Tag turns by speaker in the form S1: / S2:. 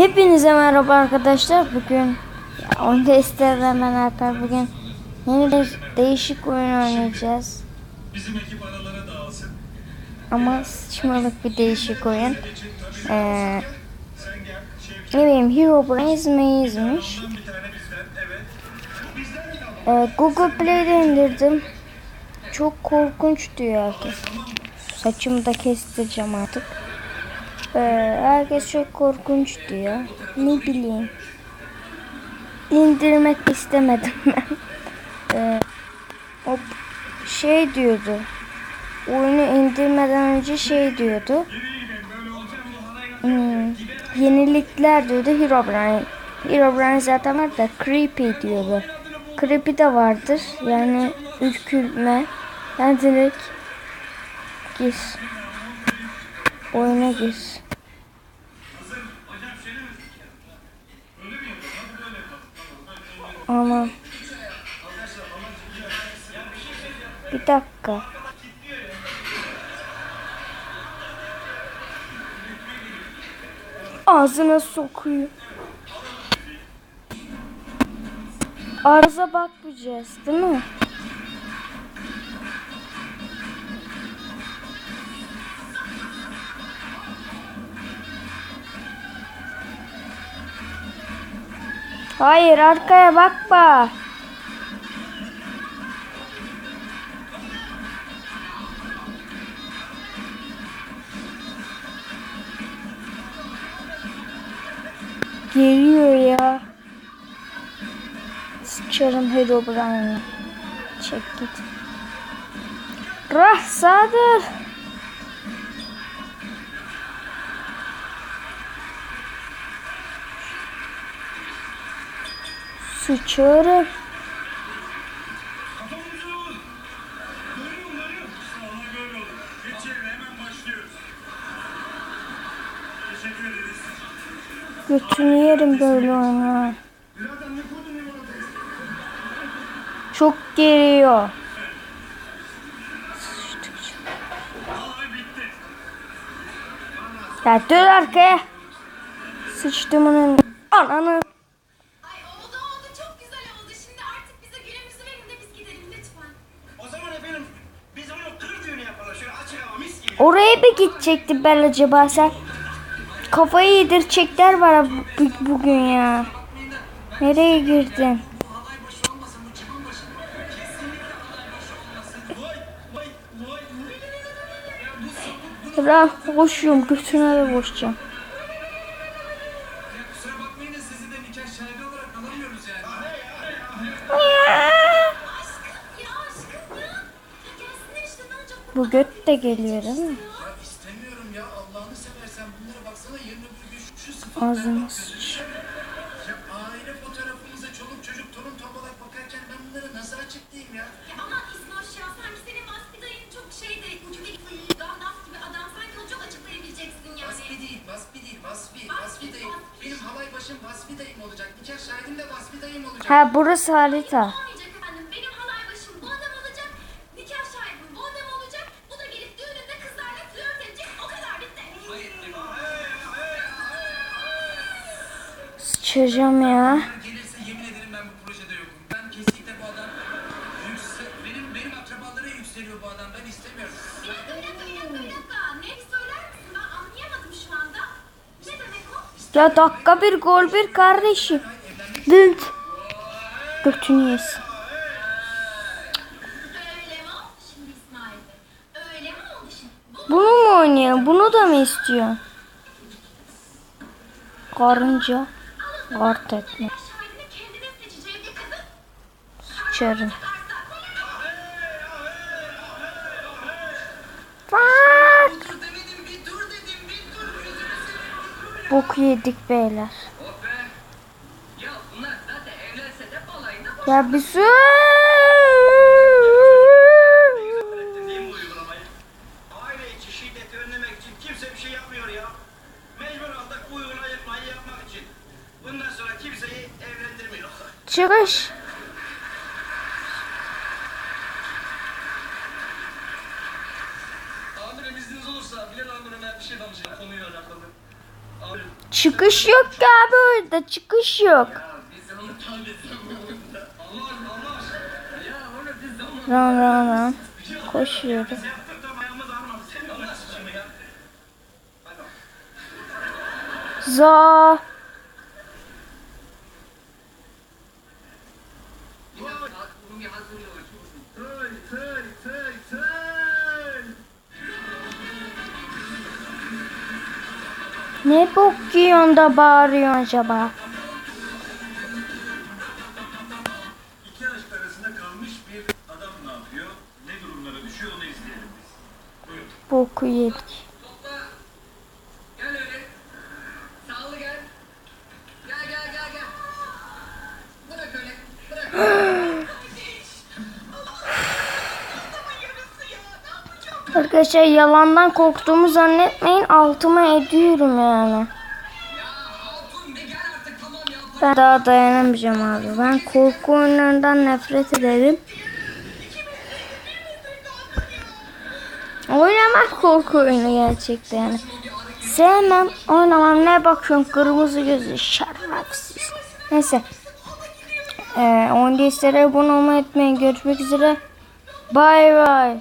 S1: Hepinize merhaba arkadaşlar. Bugün ya, oyunda istemeyen Alper bugün yeni bir değişik oyun oynayacağız.
S2: Bizim ekip aralara dağılsın.
S1: Ama sıçmalık bir değişik oyun. Ee.
S2: Şevket
S1: ne bileyim Hero Brains
S2: yine
S1: Ee, Google Play'de indirdim. Çok korkunç diyor herkes. Saçımı da kestireceğim artık. Ee, herkes çok korkunç diyor. Ne bileyim. İndirmek istemedim ben. Ee, o şey diyordu. Oyunu indirmeden önce şey diyordu. Hmm, yenilikler diyordu Herobrine. Herobrine zaten var da Creepy diyordu. Creepy de vardır. Yani ürkülme. Ben direkt gir. Oyuna gir. Ama bir dakika. Ağzına sokuyor. Arıza bakmayacağız değil mi? Hayır arkaya bakma. Geliyor ya. Sıçarım Herobrine'ı. Çek git. Rah sadır.
S2: Ederiz.
S1: Götünü yerim böyle oynar. Çok geliyor. Ya dön arkaya. Sıçtım onun ananı. Oraya mı gidecektin ben acaba sen? Kafayı yedirecekler bana bu- bugün ya. Nereye girdin? Ben koşuyorum götüne de koşacağım.
S3: Ya
S1: Bu göt de geliyor değil mi?
S3: Ya istemiyorum ya Allah'ını
S4: Öyle mi oldu şimdi İsmail Bey? Öyle mi oldu şimdi? Bu
S1: Bunu mu oynuyor? Bunu da mı istiyor? Karınca. Kart etme.
S4: şahidini kendine seçeceği bir kızı
S1: Sıçarım.
S3: seveyim
S1: Bok yedik beyler.
S3: Be. Ya
S1: bir
S3: için kimse bir şey yapmıyor ya. Mecbur aldık bu uygulamayı yapmak için. Bundan sonra kimseyi evlendirmiyor.
S1: Çıkış.
S3: Amirim izniniz olursa Bilal Amirim'e bir şey danışacağım konuyla alakalı.
S1: Çıkış yok ki abi orada çıkış yok. Ran ran ran. Koşuyoruz.
S3: Yaptık da ayağımız ağrımadı. Sen de nasıl şimdi ya?
S1: Za.
S2: Tıy tıy tıy tıy.
S1: Ne bok yiyorsun da bağırıyorsun acaba?
S2: İki aşk arasında kalmış bir adam ne yapıyor? Ne durumlara düşüyor onu izleyelim biz. Buyurun.
S1: Boku yedik. Arkadaşlar yalandan korktuğumu zannetmeyin. Altıma ediyorum yani. Ben daha dayanamayacağım abi. Ben korku oyunlarından nefret ederim. Oynamam korku oyunu gerçekten yani. Sevmem, oynamam. Ne bakıyorsun kırmızı gözü şerefsiz. Neyse. Ee, oyun abone olmayı unutmayın. Görüşmek üzere. Bay bay.